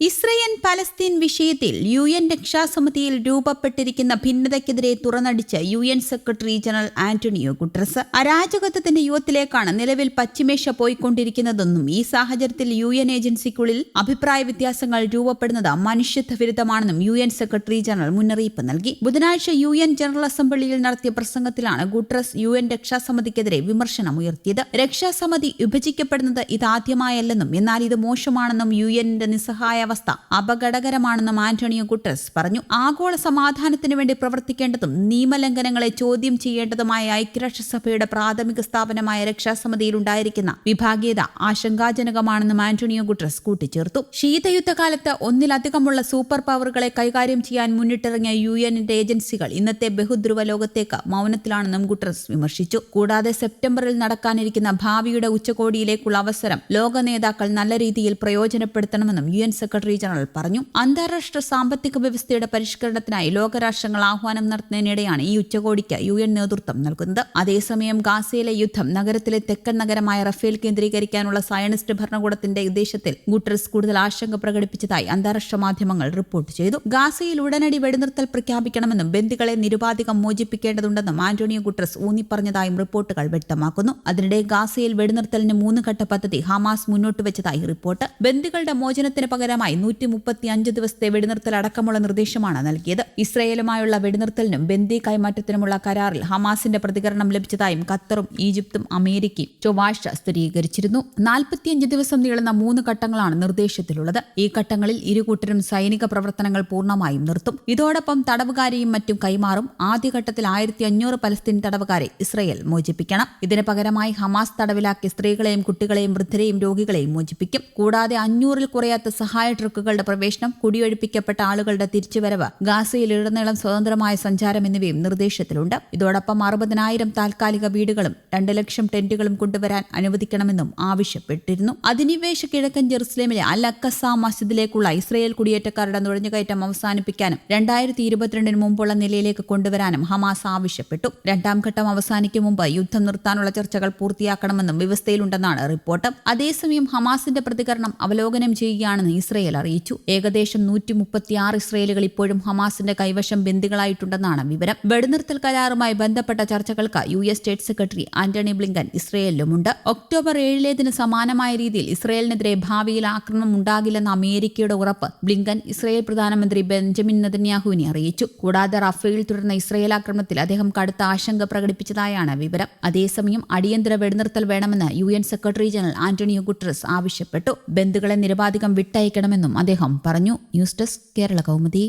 Israel Palestine വിഷയത്തിൽ U N രക്ഷാസമിതിയിൽ രൂപപ്പെട്ടിരിക്കുന്ന ഭിന്നതയ്ക്കെതിരെ തുറന്നടിച്ച് U N secretary general Antonio Guterres അരാജകത്വത്തിന്റെ യുഗത്തിലേക്കാണ് നിലവിൽ പശ്ചിമേഷ്യ പോയിക്കൊണ്ടിരിക്കുന്നതെന്നും ഈ സാഹചര്യത്തിൽ യു എൻ ഏജൻസിക്കുള്ളിൽ അഭിപ്രായ വ്യത്യാസങ്ങൾ രൂപപ്പെടുന്നത് മനുഷ്യത്വ വിരുദ്ധമാണെന്നും യു എൻ സെക്രട്ടറി ജനറൽ മുന്നറിയിപ്പ് നൽകി. ബുധനാഴ്ച യു എൻ ജനറൽ അസംബ്ലിയിൽ നടത്തിയ പ്രസംഗത്തിലാണ് ഗുട്രസ് യു എൻ രക്ഷാസമിതിക്കെതിരെ വിമർശനം ഉയർത്തിയത് രക്ഷാസമിതി വിഭജിക്കപ്പെടുന്നത് ഇതാദ്യമായല്ലെന്നും എന്നാൽ ഇത് മോശമാണെന്നും യു എന്നിന്റെ നിസ്സഹായാവസ്ഥ അപകടകരമാണെന്നും ആന്റണിയോ ഗുട്ടറസ് പറഞ്ഞു. ആഗോള സമാധാനത്തിനു വേണ്ടി പ്രവർത്തിക്കേണ്ടതും നിയമലംഘനങ്ങളെ ചോദ്യം ചെയ്യേണ്ടതുമായ ഐക്യരാഷ്ട്രസഭയുടെ പ്രാഥമിക സ്ഥാപനമായ രക്ഷാസമിതിയിൽ ഉണ്ടായിരിക്കുന്ന വിഭാഗീയത ആശങ്കാജനകമാണെന്നും ആന്റണിയോ ഗുട്ടറസ് കൂട്ടിച്ചേർത്തു. ശീതയുദ്ധകാലത്ത് ഒന്നിലധികമുള്ള സൂപ്പർ പവറുകളെ കൈകാര്യം ചെയ്യാൻ മുന്നിട്ടിറങ്ങിയ യു എന്നിന്റെ ഏജൻസികൾ ഇന്നത്തെ ബഹുധ്രുവ ലോകത്തേക്ക് മൗനത്തിലാണെന്നും ഗുട്ടറസ് വിമർശിച്ചു. കൂടാതെ സെപ്റ്റംബറിൽ നടക്കാനിരിക്കുന്ന ഭാവിയുടെ ഉച്ചകോടിയിലേക്കുള്ള അവസരം ലോക നേതാക്കൾ നല്ല രീതിയിൽ പ്രയോജനപ്പെടുത്തണമെന്നും യു എൻ സെക്രട്ടറി ജനറൽ പറഞ്ഞു. അന്താരാഷ്ട്ര സാമ്പത്തിക വ്യവസ്ഥയുടെ പരിഷ്കരണത്തിനായി ലോകരാഷ്ട്രങ്ങൾ ആഹ്വാനം നടത്തുന്നതിനിടെയാണ് ഈ ഉച്ചകോടിക്ക് യു എൻ നേതൃത്വം നൽകുന്നത്. അതേസമയം ഗാസയിലെ യുദ്ധം നഗരത്തിലെ തെക്കൻ നഗരമായ റഫേൽ കേന്ദ്രീകരിക്കാനുള്ള സയനിസ്റ്റ് ഭരണകൂടത്തിന്റെ ഉദ്ദേശത്തിൽ ഗുട്ടറസ് കൂടുതൽ ആശങ്ക പ്രകടിപ്പിച്ചതായി അന്താരാഷ്ട്ര മാധ്യമങ്ങൾ റിപ്പോർട്ട് ചെയ്തു. ഗാസയിൽ ഉടനടി വെടിനിർത്തൽ പ്രഖ്യാപിക്കണമെന്നും ബന്ദികളെ നിരുപാധികം മോചിപ്പിക്കേണ്ടതുണ്ടെന്നും ആന്റോണിയോ ഗുട്ടറസ് ഊന്നിപ്പറഞ്ഞതായും റിപ്പോർട്ടുകൾ വ്യക്തമാക്കുന്നു. അതിനിടെ ഗാസയിൽ വെടിനിർത്തലിന് മൂന്ന് ഘട്ട പദ്ധതി ഹമാസ് മുന്നോട്ട് വെച്ചതായി റിപ്പോർട്ട്. ബന്ദികളുടെ മോചനത്തിന് പകരമായി നൂറ്റി മുപ്പത്തി അഞ്ച് ദിവസത്തെ വെടിനിർത്തൽ അടക്കമുള്ള നിർദ്ദേശമാണ് നൽകിയത്. ഇസ്രയേലുമായുള്ള വെടിനിർത്തലിനും ബന്ദി കൈമാറ്റത്തിനുമുള്ള കരാറിൽ ഹമാസിന്റെ പ്രതികരണം ലഭിച്ചതായും ഖത്തറും ഈജിപ്തും അമേരിക്കയും ചൊവ്വാഴ്ച സ്ഥിരീകരിച്ചിരുന്നു. നാൽപ്പത്തിയഞ്ച് ദിവസം നീളുന്ന മൂന്ന് ഘട്ടങ്ങളാണ് നിർദ്ദേശത്തിലുള്ളത്. ഈ ഘട്ടങ്ങളിൽ ഇരുകൂട്ടരും സൈനിക പ്രവർത്തനങ്ങൾ പൂർണമായും നിർത്തും. ഇതോടൊപ്പം തടവുകാരെയും മറ്റും കൈമാറും. ആദ്യഘട്ടത്തിൽ ആയിരത്തി അഞ്ഞൂറ് പലസ്തീൻ തടവുകാരെ ഇസ്രയേൽ മോചിപ്പിക്കണം. ഇതിന് പകരമായി ഹമാസ് തടവിലാക്കിയ സ്ത്രീകളെയും കുട്ടികളെയും വൃദ്ധരെയും രോഗികളെയും മോചിപ്പിക്കും. കൂടാതെ അഞ്ഞൂറിൽ കുറയാത്ത സഹായ ട്രക്കുകളുടെ പ്രവേശനം കുടിയൊഴിപ്പിക്കപ്പെട്ട ആളുകളുടെ തിരിച്ചുവരവ് ഗാസയിലുടനീളം സ്വതന്ത്രമായ സഞ്ചാരം എന്നിവയും നിർദ്ദേശത്തിലുണ്ട്. ഇതോടൊപ്പം അറുപതിനായിരം താൽക്കാലിക വീടുകളും രണ്ട് ലക്ഷം ടെന്റുകളും കൊണ്ടുവരാൻ അനുവദിക്കണമെന്നും ആവശ്യപ്പെട്ടിരുന്നു. അധിനിവേശ കിഴക്കൻ ജെറുസലേമിലെ അൽ അക്കസ മസ്ജിദിലേക്കുള്ള ഇസ്രയേൽ കുടിയേറ്റക്കാരുടെ നുഴഞ്ഞുകയറ്റം അവസാനിപ്പിക്കാനും രണ്ടായിരത്തി ഇരുപത്തിരണ്ടിന് മുമ്പുള്ള നിലയിലേക്ക് കൊണ്ടുവരാനും ഹമാസ് ആവശ്യപ്പെട്ടു. രണ്ടാം ഘട്ടം അവസാനിക്കും മുമ്പ് യുദ്ധം നിർത്താനുള്ള ചർച്ചകൾ പൂർത്തിയാക്കണമെന്നും വ്യവസ്ഥയിലുണ്ടെന്നാണ് റിപ്പോർട്ട്. അതേസമയം ഹമാസിന്റെ പ്രതികരണം അവലോകനം ചെയ്യുകയാണെന്ന് ഇസ്രയേൽ അറിയിച്ചു. ഏകദേശം നൂറ്റി മുപ്പത്തിയാറ് ഇസ്രയേലുകൾ ഇപ്പോഴും ഹമാസിന്റെ കൈവശം ബന്ദികളായിട്ടുണ്ടെന്നാണ് വിവരം. വെടിനിർത്തൽ കരാറുമായി ബന്ധപ്പെട്ട ചർച്ചകൾക്ക് U S state secretary Antony Blinken ഇസ്രയേലിലുമുണ്ട്. October ഏഴിലേതിന് സമാനമായ രീതിയിൽ ഇസ്രയേലിനെതിരെ ഭാവിയിൽ ആക്രമണം ഉണ്ടാകില്ലെന്ന അമേരിക്കയുടെ ഉറപ്പ് ബ്ലിങ്കൻ ഇസ്രയേൽ പ്രധാനമന്ത്രി ബെഞ്ചമിൻ നെതന്യാഹുവിനെ അറിയിച്ചു. കൂടാതെ റഫേൽ തുടർന്ന ഇസ്രയേൽ ആക്രമണത്തിൽ അദ്ദേഹം കടുത്ത ആശങ്ക പ്രകടിപ്പിച്ചതായാണ് വിവരം. അതേസമയം അടിയന്തര വെടിനിർത്തൽ വേണമെന്ന് U N secretary general Antonio Guterres ആവശ്യപ്പെട്ടു. ബന്ധുക്കളെ നിരപാധികം വിട്ടയക്കണമെന്നും അദ്ദേഹം പറഞ്ഞു. News desk Kerala Kaumudi.